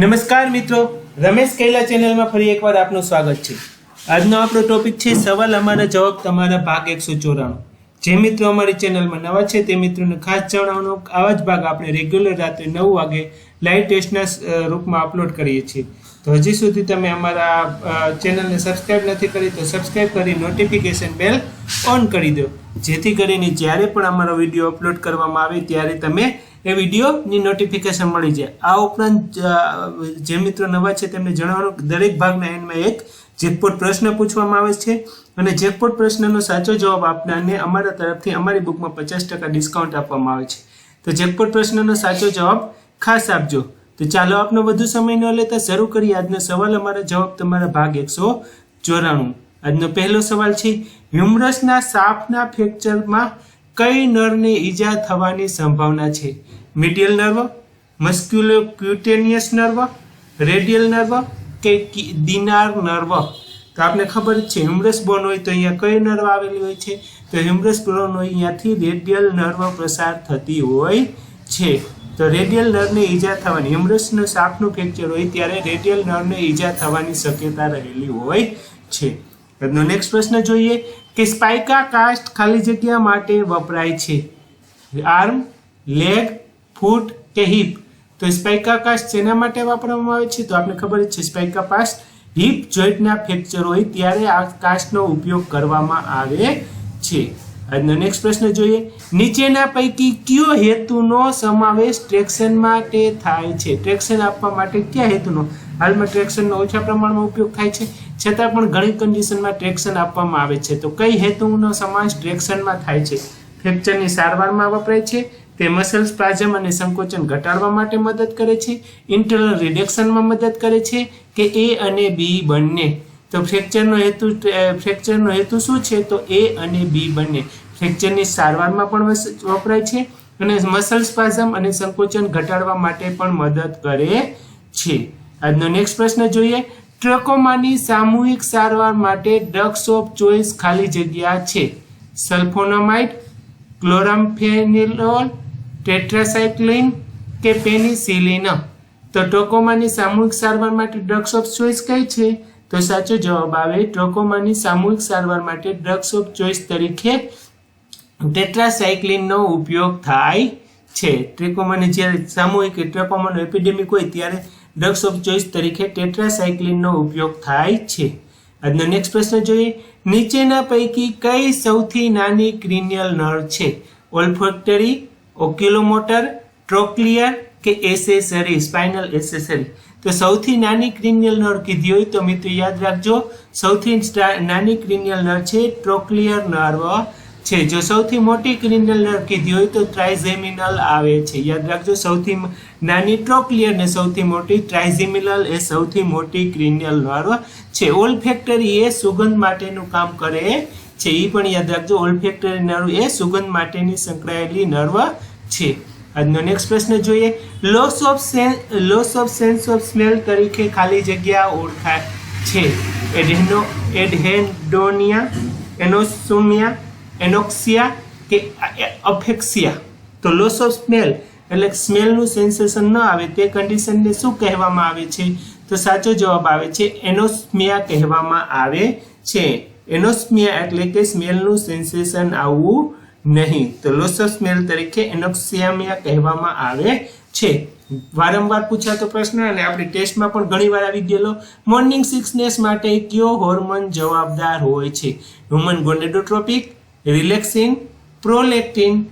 નમસ્કાર મિત્રો. રમેશ કૈલા ચેનલમાં ફરી એકવાર આપનું સ્વાગત છે. આજનો આપણો ટોપિક છે સવાલ અમારા જવાબ તમારા ભાગ એકસો ચોરાણું. જે મિત્રો અમારી ચેનલમાં નવા છે તે મિત્રોને ખાસ જણાવવાનો આવા જ ભાગ આપણે રેગ્યુલર રાત્રે નવ વાગે લાઈવ ટેસ્ટના રૂપમાં અપલોડ કરીએ છીએ. તો હજી સુધી તમે અમારા ચેનલને સબસ્ક્રાઇબ નથી કરી તો સબસ્ક્રાઇબ કરી નોટિફિકેશન બેલ ઓન કરી દો. જેથી કરીને જ્યારે પણ અમારો વીડિયો અપલોડ કરવામાં આવે ત્યારે તમે એ વિડીયોની નોટિફિકેશન મળી જાય. આ ઉપરાંત જે મિત્રો નવા છે તેમને જણાવવાનું દરેક ભાગના એન્ડમાં એક જેકપોટ પ્રશ્ન પૂછવામાં આવે છે અને જેકપોટ પ્રશ્નનો સાચો જવાબ આપનારને અમારા તરફથી અમારી બુકમાં પચાસ ટકા ડિસ્કાઉન્ટ આપવામાં આવે છે. તો જેકપોટ પ્રશ્નનો સાચો જવાબ ખાસ આપજો. તો ચાલો આપનો વધુ સમય ન લેતા શરૂ કરીએ. આજનો સવાલ અમારા જવાબ તમારા ભાગ એકસો ચોરાણું. આજનો પહેલો સવાલ છે હ્યુમરસના સાપના ફ્રેક્ચરમાં કઈ નર્વને ઈજા થવાની સંભાવના છે? Medial nerve musculocutaneous nerve, radial nerve કે દિનાર નર્વ? તો આપને ખબર છે, હ્યુમરસ બોન હોય તો અહીંયા કઈ નર્વ આવેલી હોય છે? તો હ્યુમરસ બોન હોય અહીંયાથી રેડિયલ નર્વ પ્રસાર થતી હોય છે. તો રેડિયલ નર્વને ઈજા થવાની, હ્યુમરસનો સાપનું ફ્રેક્ચર હોય ત્યારે રેડિયલ નર્વને ઈજા થવાની શક્યતા રહેલી હોય છે. આજનો નેક્સ્ટ પ્રશ્ન જોઈએ. કે સ્પાઇકા કાસ્ટ ખાલી જગ્યા માટે વપરાય છે? આર્મ લેગ ફૂટ કે હિપ તો સ્પાઇકા કાસ્ટ શેના માટે વાપરવામાં આવે છે? તો આપણે ખબર જ છે સ્પાઇકા પાસ્ટ હિપ જોઈન્ટના ફ્રેક્ચર હોય ત્યારે આ કાસ્ટનો ઉપયોગ કરવામાં આવે છે. આજનો નેક્સ્ટ પ્રશ્ન જોઈએ. નીચેના પૈકી કયો હેતુનો સમાવેશ ટ્રેક્શન માટે થાય છે? ટ્રેક્શન આપવા માટે કયા હેતુનો? હાલમાં ટ્રેક્શનનો ઓછા પ્રમાણમાં ઉપયોગ થાય છે. છતાં પણ ઘણી કન્ડિશનમાં ટ્રેક્શન આપવામાં આવે છે. તો કઈ હેતુનો સમાવેશ ટ્રેક્શનમાં થાય છે? ફ્રેક્ચરની સારવારમાં વપરાય છે, તે મસલ સ્પાઝમ અને સંકોચન ઘટાડવા માટે મદદ કરે છે ઇન્ટરનલ રિડક્શનમાં મદદ કરે છે કે એ અને બી બંને? તો ફ્રેક્ચરનો હેતુ ફ્રેક્ચરનો હેતુ શું છે? તો એ અને બી બંને. ફ્રેક્ચરની સારવારમાં પણ વપરાય છે અને મસલ સ્પાઝમ અને સંકોચન ઘટાડવા માટે પણ મદદ કરે છે. આજનો નેક્સ્ટ પ્રશ્ન જોઈએ. ટ્રકોમાની સામૂહિક સારવાર માટે ડ્રગ્સ ઓફ ચોઇસ ખાલી જગ્યા છે. સલ્ફોનામાઇડ, ક્લોરામ્ફેનિલોલ ટેટ્રાસાઇક્લિન કે પેનિસિલિન. તો ટ્રકોમાંની સામૂહિક સારવાર માટે ડ્રગ્સ ઓફ ચોઇસ કઈ છે? તો સાચો જવાબ આવે ટ્રકોમાંની સામૂહિક સારવાર માટે ડ્રગ્સ ઓફ ચોઇસ તરીકે ટેટ્રાસાઇક્લિનનો ઉપયોગ થાય છે. ટ્રેકોમાની જ્યારે સામૂહિક ટ્રેકોમાનો એપિડેમિક હોય ત્યારે ડ્રગ્સ ઓફ ચોઇસ તરીકે ટેટ્રાસાયક્લિનનો ઉપયોગ થાય છે. આજનો નેક્સ્ટ પ્રશ્ન જોઈએ. નીચેના પૈકી કઈ સૌથી નાની ક્રિનિયલ નળ છે? ઓલ્ફેક્ટરી, ઓક્યુલોમોટર, ટ્રોક્લિયર કે એસેસરી, સ્પાઇનલ એસેસરી? તો સૌથી નાની ક્રિનિયલ નળ કીધી હોય તો મિત્રો યાદ રાખજો. સૌથી નાની ક્રિનિયલ નળ છે, ટ્રોક્લિયર નર્વ છે. જો સૌથી મોટી ક્રિનિયલ નળ કીધી હોય તો ટ્રાઇઝેમિનલ આવે છે. યાદ રાખજો, સૌથી નાની ટ્રોક્લિયર ને સૌથી મોટી ટ્રાઇઝિમિનલ એ સૌથી મોટી ક્રિનિયલ નર્વ છે. ઓલ્ફેક્ટરી એ સુગંધ માટેનું કામ કરે છે. એ પણ યાદ રાખજો ઓલ્ફેક્ટરી નર્વ એ સુગંધ માટેની સંકળાયેલી નર્વ છે. આજનો નેક્સ્ટ પ્રશ્ન જોઈએ. Loss of sense loss of sense of smell તરીકે ખાલી જગ્યા ઓળખાય છે. એડહેનો, એડહેન્ડોનિયા, એનોસોમિયા, એનોક્સિયા કે અફેક્સિયા. તો લોસ ઓફ સ્મેલ એટલે સ્મેલનું સેન્સેશન ન આવે તે કન્ડિશનને શું કહેવામાં આવે છે? તો સાચો જવાબ આવે છે એનોસ્મિયા કહેવામાં આવે છે. એનોસ્મિયા એટલે કે સ્મેલનું સેન્સેશન આવવું નહીં. તો લોસ સ્મેલ તરીકે એનોક્સિયામિયા કહેવામાં આવે છે. વારંવાર પૂછાતો પ્રશ્ન અને આપણી ટેસ્ટમાં પણ ઘણી વાર આવી ગયેલો. મોર્નિંગ સિક્સનેસ માટે કયો હોર્મોન જવાબદાર હોય છે? હ્યુમન ગોનેડોટ્રોપિક રિલેક્સિન પ્રોલેક્ટિન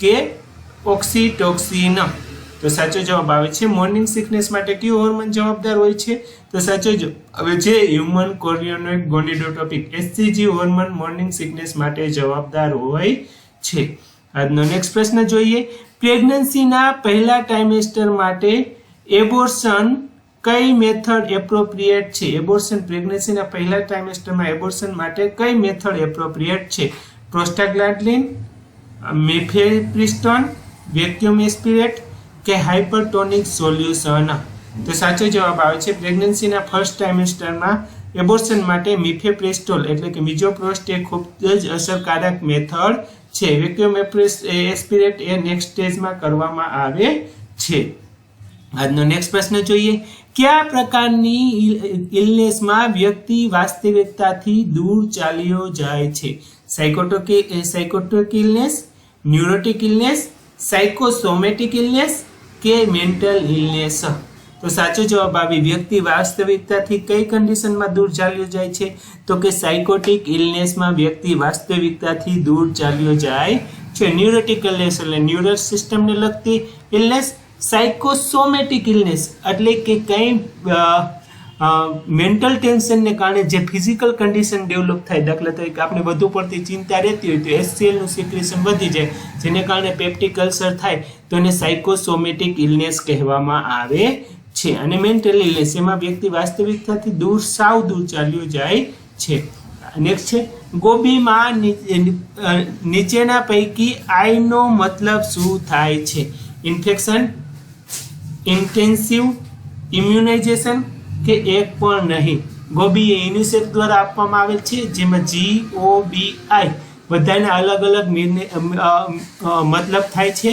કે ઓક્સિટોક્સિન. તો સાચો જવાબ આવે છે મોર્નિંગ સિકનેસ માટે કયો હોર્મોન જવાબદાર હોય છે? તો સાચો જવાબ હવે છે human chorionic gonadotropic HCG hormone morning sickness માટે જવાબદાર હોય છે. આજનો નેક્સ્ટ પ્રશ્ન જોઈએ. પ્રેગ્નન્સીના પહેલા ટાઇમેસ્ટર માટે એબોર્શન કઈ મેથડ એપ્રોપ્રિએટ છે? એબોર્શન પ્રેગ્નન્સીના પહેલા ટાઇમેસ્ટરમાં એબોર્શન માટે કઈ મેથડ એપ્રોપ્રિએટ છે? પ્રોસ્ટાગ્લાન્ડલિન મિફેપ્રિસ્ટોન વેક્યુમ એસ્પિરેટ કે હાઇપરટોનિક સોલ્યુશન? તો સાચો જવાબ આવે છે પ્રેગ્નન્સીના ફર્સ્ટ ટાઈમિસ્ટરમાં એબોર્શન માટે મિફેપ્રેસ્ટોલ એટલે કે મિજોપ્રોસ્ટ એ ખૂબ જ અસરકારક મેથડ છે. વેક્યુમ એસ્પિરેટ એ નેક્સ્ટ સ્ટેજમાં કરવામાં આવે છે. આજનો નેક્સ્ટ પ્રશ્ન જોઈએ. કયા પ્રકારની ઇલનેસમાં વ્યક્તિ વાસ્તવિકતાથી દૂર ચાલ્યો જાય છે? Psychotic psychotic illness neurotic illness psychosomatic illness કે મેન્ટલ ઇલનેસ તો સાચો જવાબ આવી વ્યક્તિ વાસ્તવિકતાથી કઈ કન્ડિશનમાં દૂર ચાલ્યો જાય છે? તો કે સાયકોટિક ઇલનેસમાં વ્યક્તિ વાસ્તવિકતાથી દૂર ચાલ્યો જાય છે. ન્યુરોટિક ઇલનેસ એટલે ન્યુરલ સિસ્ટમને લગતી ઇલનેસ સાયકોસોમેટિક ઇલનેસ એટલે કે કંઈ મેન્ટલ ટેન્શનને કારણે જે ફિઝિકલ કન્ડિશન ડેવલપ થાય દાખલા તરીકે આપણે વધુ પડતી ચિંતા રહેતી હોય તો એસસીએલનું સિક્રેશન વધી જાય, જેને કારણે પેપ્ટિક અલ્સર થાય તો એને સાયકોસોમેટિક ઇલનેસ કહેવામાં આવે છે. અને મેન્ટલ ઇલનેસ એમાં વ્યક્તિ વાસ્તવિકતાથી દૂર, સાવ દૂર ચાલ્યો જાય છે. નેક્સ્ટ છે, ગોબીમાં નીચેના પૈકી આઈનો મતલબ શું થાય છે? ઇન્ફેક્શન ઇન્ટેન્સિવ ઇમ્યુનાઇઝેશન કે એક પણ નહીં. ગોબી એ યુનિસેફ દ્વારા આપવામાં આવેલ છે, જેમાં જી ઓ બી આઈ બધાના અલગ અલગ મતલબ થાય છે.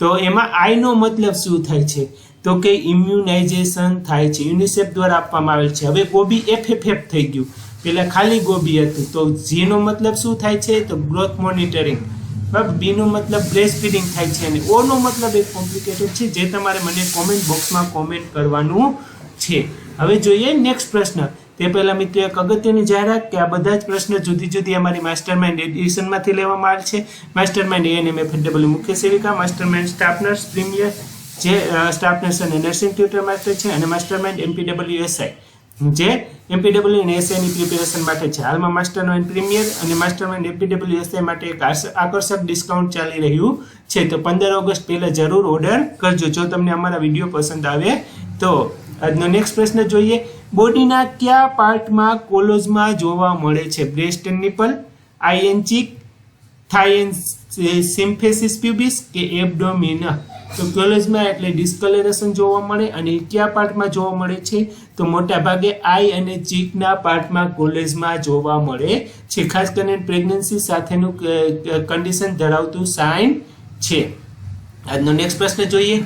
તો એમાં આઈનો મતલબ શું થાય છે? તો કે ઇમ્યુનાઇઝેશન થાય છે. યુનિસેફ દ્વારા આપવામાં આવેલ છે. હવે ગોબી એફ એફ એફ થઈ ગયું. પહેલાં ખાલી ગોબી હતું. તો જીનો મતલબ શું થાય છે? તો ગ્રોથ મોનિટરિંગ બરાબર? બીનો મતલબ બ્રેસ્ટ ફીડિંગ થાય છે. અને ઓનો મતલબ એક કોમ્પ્લિકેટેડ છે, જે તમારે મને કોમેન્ટ બોક્સમાં કોમેન્ટ કરવાનું છે. હવે જોઈએ નેક્સ્ટ પ્રશ્ન. તે પહેલાં મિત્રો એક અગત્યની જાહેરાત કે આ બધા જ પ્રશ્નો જુદી જુદી અમારી માસ્ટર માઇન્ડ એડિશનમાંથી લેવામાં આવે છે. માસ્ટર માઇન્ડ એએનએમ એફડબલ્યુ મુખ્ય સેવિકા માસ્ટર માઇન્ડ સ્ટાફ પ્રીમિયર જે સ્ટાફ નર્સ અને નર્સિંગ ટ્યુટર માટે છે અને માસ્ટર માઇન્ડ એમપીડબલ્યુ એસઆઈ જે એમપીડબલ્યુ અને એસઆઈની પ્રિપેરેશન માટે છે. હાલમાં માસ્ટર માઇન્ડ પ્રીમિયર અને માસ્ટર માઇન્ડ એમપીડબલ્યુ એસઆઈ માટે એક આકર્ષક ડિસ્કાઉન્ટ ચાલી રહ્યું છે. તો પંદર ઓગસ્ટ પહેલાં જરૂર ઓર્ડર કરજો. જો તમને અમારા વીડિયો પસંદ આવે તો આજનો નેક્સ્ટ પ્રશ્ન જોઈએ. બોડીના કયા પાર્ટમાં કોલોઝમાં જોવા મળે છે? બ્રેસ્ટ નિપલ આઈએન ચીક થાયન સિમ્ફેસિસ પ્યુબિસ કે એબડોમિના તો કોલેજમાં એટલે ડિસ્કલરેશન જોવા મળે અને કયા પાર્ટમાં જોવા મળે છે? તો મોટા ભાગે આઈ અને ચીકના પાર્ટમાં કોલેજમાં જોવા મળે છે. ખાસ કરીને પ્રેગ્નન્સી સાથેનું કન્ડિશન ધરાવતું સાઇન છે. આજનો નેક્સ્ટ પ્રશ્ન જોઈએ.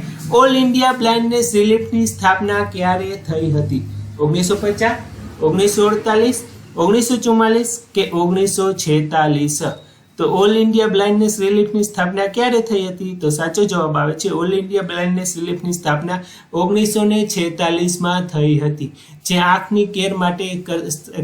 ઓલ ઇન્ડિયા બ્લાઇન્ડનેસ રિલીફની સ્થાપના ક્યારે થઈ હતી? ઓગણીસો પચાસ, ઓગણીસો અડતાલીસ, ઓગણીસો ચુમ્માલીસ કે ઓગણીસો છેતાલીસ? તો ઓલ ઇન્ડિયા બ્લાઇન્ડનેસ રિલીફની સ્થાપના ક્યારે થઈ હતી? તો સાચો જવાબ આવે છે ઓલ ઇન્ડિયા બ્લાઇન્ડનેસ રિલીફની સ્થાપના ઓગણીસો ને છેતાલીસમાં થઈ હતી. જે આંખની કેર માટે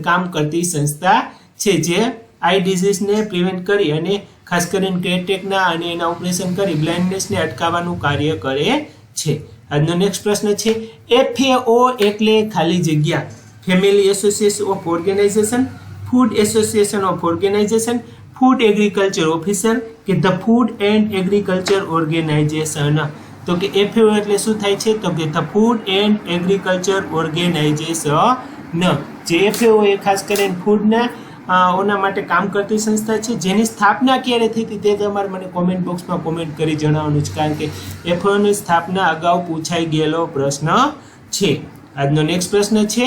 કામ કરતી સંસ્થા છે, જે આઈ ડિઝીઝને પ્રિવેન્ટ કરી અને ખાસ કરીને કેટેકના અને એના ઓપરેશન કરી બ્લાઇન્ડનેસને અટકાવવાનું કાર્ય કરે છે. આજનો નેક્સ્ટ પ્રશ્ન છે એફએઓ એટલે ખાલી જગ્યા. Family association of organisation food association of organisation food agriculture officer કે the food and agriculture organisation તો કે એફએઓ એટલે શું થાય છે? તો કે the food and agriculture organisation જે એફએઓ એ ખાસ કરીને ફૂડના ઓના માટે કામ કરતી સંસ્થા છે. જેની સ્થાપના ક્યારે થઈ હતી તે તમારે મને કોમેન્ટ બોક્સમાં કોમેન્ટ કરી જણાવવાનું છે કારણ કે એફઓની સ્થાપના અગાઉ પૂછાઈ ગયેલો પ્રશ્ન છે. આજનો નેક્સ્ટ પ્રશ્ન છે,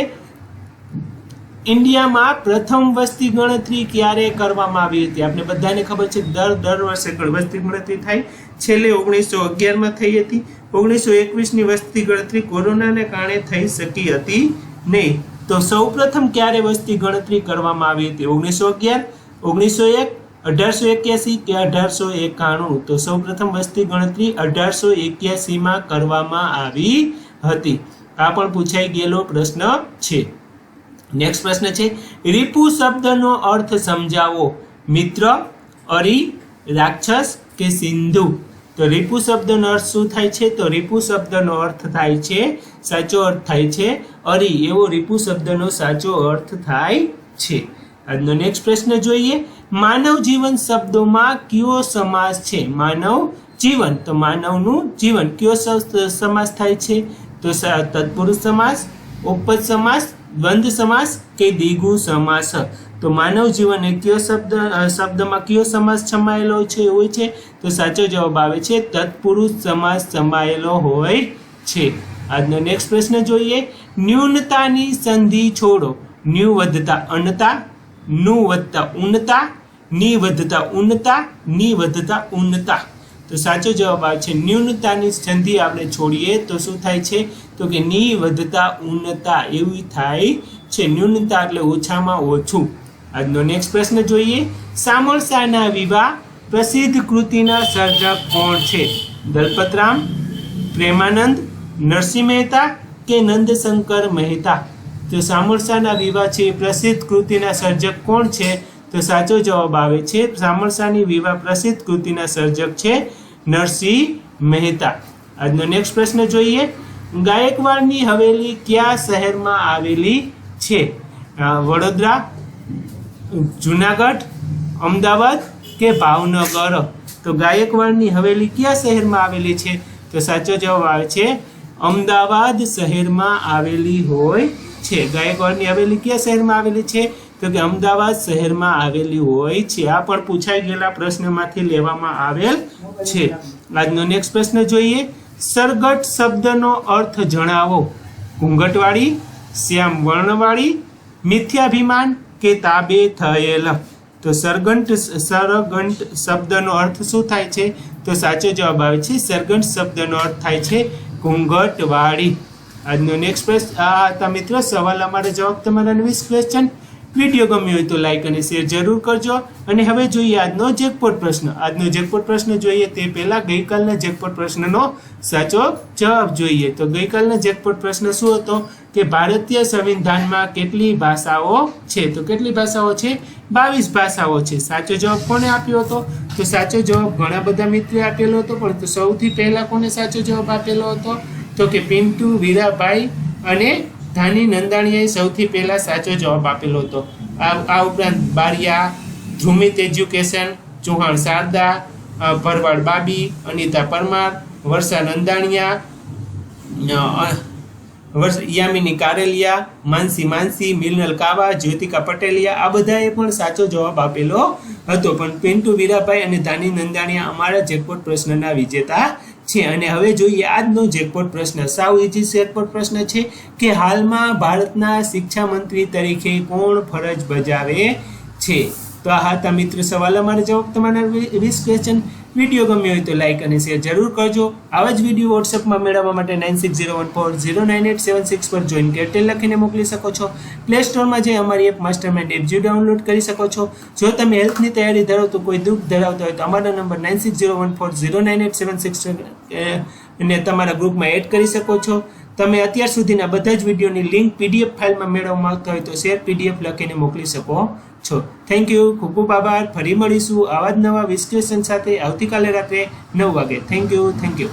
ઇન્ડિયામાં પ્રથમ વસ્તી ગણતરી ક્યારે કરવામાં આવી હતી? આપણે બધાને ખબર છે, દર દર વર્ષે વસ્તી ગણતરી થાય. છેલ્લે ઓગણીસો અગિયારમાં થઈ હતી. ઓગણીસો એકવીસની વસ્તી ગણતરી કોરોનાને કારણે થઈ શકી હતી નહીં. તો સૌપ્રથમ ક્યારે વસ્તી ગણતરી કરવામાં આવી હતી? ઓગણીસો અગિયાર, ઓગણીસો એક, અઢારસો એક્યાસી કે અઢારસો એકાણું? તો સૌપ્રથમ વસ્તી ગણતરી અઢારસો એક્યાસીમાં કરવામાં આવી હતી. આ પણ પૂછાઈ ગયેલો પ્રશ્ન છે. નેક્સ્ટ પ્રશ્ન છે, રીપુ શબ્દનો અર્થ સમજાવો. મિત્ર, અરી, રાક્ષસ કે સિંધુ? તો રીપુ શબ્દનો અર્થ શું થાય છે? તો રીપુ શબ્દનો અર્થ થાય છે, સાચો અર્થ થાય છે, અરી, એવો રીપુ શબ્દનો સાચો અર્થ થાય છે. આજનો નેક્સ્ટ પ્રશ્ન જોઈએ. માનવ જીવન શબ્દોમાં કયો સમાસ છે? માનવ જીવન. તો માનવનું જીવન કયો સમાસ થાય છે? તો તત્પુરુષ સમાસ, ઉપજ સમાસ, દ્વંદ્વ સમાસ કે દ્વિગુ સમાસ? તો માનવ જીવન એ કયો શબ્દ શબ્દમાં કયો સમાસ સમાયેલો છે, હોય છે? તો સાચો જવાબ આવે છે, તત્પુરુષ સમાસ સમાયેલો હોય છે. આજનો નેક્સ્ટ પ્રશ્ન જોઈએ. ન્યૂનતાની સંધિ છોડો. ન્યુ વધતા અનતા નું વધતા ઉનતા ની વધતા ઉનતા ની વધતા ઉનતા તો સાચો જવાબ આવે છે, ન્યૂનતાની સંધિ આપણે છોડીએ તો શું થાય છે? તો કે ની વધતા ઉન્નતા એવી થાય છે. ન્યૂનતા એટલે ઓછામાં ઓછું. આજનો નેક્સ્ટ પ્રશ્ન જોઈએ. સામરસાના વિવાહ પ્રસિદ્ધ કૃતિના સર્જક કોણ છે? દલપતરામ, પ્રેમાનંદ, નરસિંહ મહેતા કે નંદશંકર મહેતા? તો સામરસાના વિવાહ છે પ્રસિદ્ધ કૃતિના સર્જક કોણ છે? તો સાચો જવાબ આવે છે સામરસાની વિવાહ પ્રસિદ્ધ કૃતિના સર્જક છે નરસિંહ મહેતા. આજનો નેક્સ્ટ પ્રશ્ન જોઈએ. ગાયકવાડની હવેલી કયા શહેરમાં આવેલી છે? વડોદરા જુનાગઢ, અમદાવાદ કે ભાવનગર? તો ગાયકવાડની હવેલી કયા શહેરમાં આવેલી છે? તો સાચો જવાબ આવે છે, અમદાવાદ શહેરમાં આવેલી હોય છે. ગાયકવાડની હવેલી કયા શહેરમાં આવેલી છે? તો કે અમદાવાદ શહેરમાં આવેલી હોય છે. આ પણ પૂછાઈ ગયેલા પ્રશ્નમાંથી લેવામાં આવેલ છે. આજનો નેક્સ્ટ પ્રશ્ન જોઈએ. સરગટ શબ્દનો અર્થ જણાવો. ઘૂંઘટવાળી, શ્યામ વર્ણવાળી, મિથ્યાભિમાન કે તાબે થયેલ. તો સરગંટ સરગંટ શબ્દનો અર્થ શું થાય છે? તો સાચો જવાબ આવે છે સરગંટ શબ્દનો અર્થ થાય છે ઘૂંઘટવાળી. આજનો નેક્સ્ટ પ્રશ્ન, આ હતા મિત્રો સવાલ અમારા જવાબ તમારા વીસ ક્વેશ્ચન વીડિયો ગમ્યો હોય તો લાઈક અને શેર જરૂર કરજો. અને હવે જોઈએ આજનો જેકપોટ પ્રશ્ન. આજનો જેકપોટ પ્રશ્ન જોઈએ તે પહેલાં ગઈકાલના જેકપોટ પ્રશ્નનો સાચો જવાબ જોઈએ. તો ગઈકાલના જેકપોટ પ્રશ્ન શું હતો? કે ભારતીય સંવિધાનમાં કેટલી ભાષાઓ છે? તો કેટલી ભાષાઓ છે? બાવીસ ભાષાઓ છે. સાચો જવાબ કોને આપ્યો હતો? તો સાચો જવાબ ઘણા બધા મિત્રોએ આપેલો હતો, પણ તો સૌથી પહેલાં કોને સાચો જવાબ આપેલો હતો? તો કે પિન્ટુ વીરાભાઈ અને ધાની નંદાણીયાએ સૌથી પહેલા સાચો જવાબ આપેલો હતો. આ આ ઉપરાંત બારિયા ધ્રુમિત એજ્યુકેશન, ચૌહાણ શારદા ભરવાડ બાબી, અનિતા પરમાર, વર્ષા નંદાણીયા વર્ષ યામિની કારેલિયા, માનસી માનસી, મિલનલ કાવા, જ્યોતિકા પટેલિયા, આ બધાએ પણ સાચો જવાબ આપેલો હતો. પણ પિન્ટુ વીરાભાઈ અને ધાની નંદાણીયા અમારા જેકપોટ પ્રશ્નના વિજેતા છે. અને હવે જોઈએ આજનો જેકપોટ પ્રશ્ન. સાવ ઇઝી જેકપોટ પ્રશ્ન છે કે હાલમાં ભારતના શિક્ષા મંત્રી તરીકે કોણ ફરજ બજાવે છે? તો આ હતા મિત્ર સવાલ. અમારા જવાબ તમારા વીસ ક્વેશ્ચન વીડિયો ગમ્યો હોય તો લાઈક અને શેર જરૂર કરજો. આવા જ વીડિયો વોટ્સએપમાં મેળવવા માટે nine six zero one four zero nine eight seven six પર જોઈન એરટેલ લખીને મોકલી શકો છો. પ્લે સ્ટોરમાં જઈ અમારી app master mind app download કરી શકો છો. જો તમે હેલ્થની તૈયારી ધરાવતો કોઈ દુઃખ ધરાવતા હોય તો અમારો number nine six zero one four zero nine eight seven six ને તમારા ગ્રુપમાં એડ કરી શકો છો. તમે અત્યાર સુધીના બધા જ વિડીયોની લિંક પીડીએફ ફાઇલમાં મેળવવા માંગતા હોય તો શેર પીડીએફ લખીને મોકલી શકો છો. થેન્ક યુ ખૂબ ખૂબ આભાર. ફરી મળીશું આવા જ નવા વિશ્લેષણ સાથે. આવતીકાલે રાત્રે નવ વાગે. Thank you thank you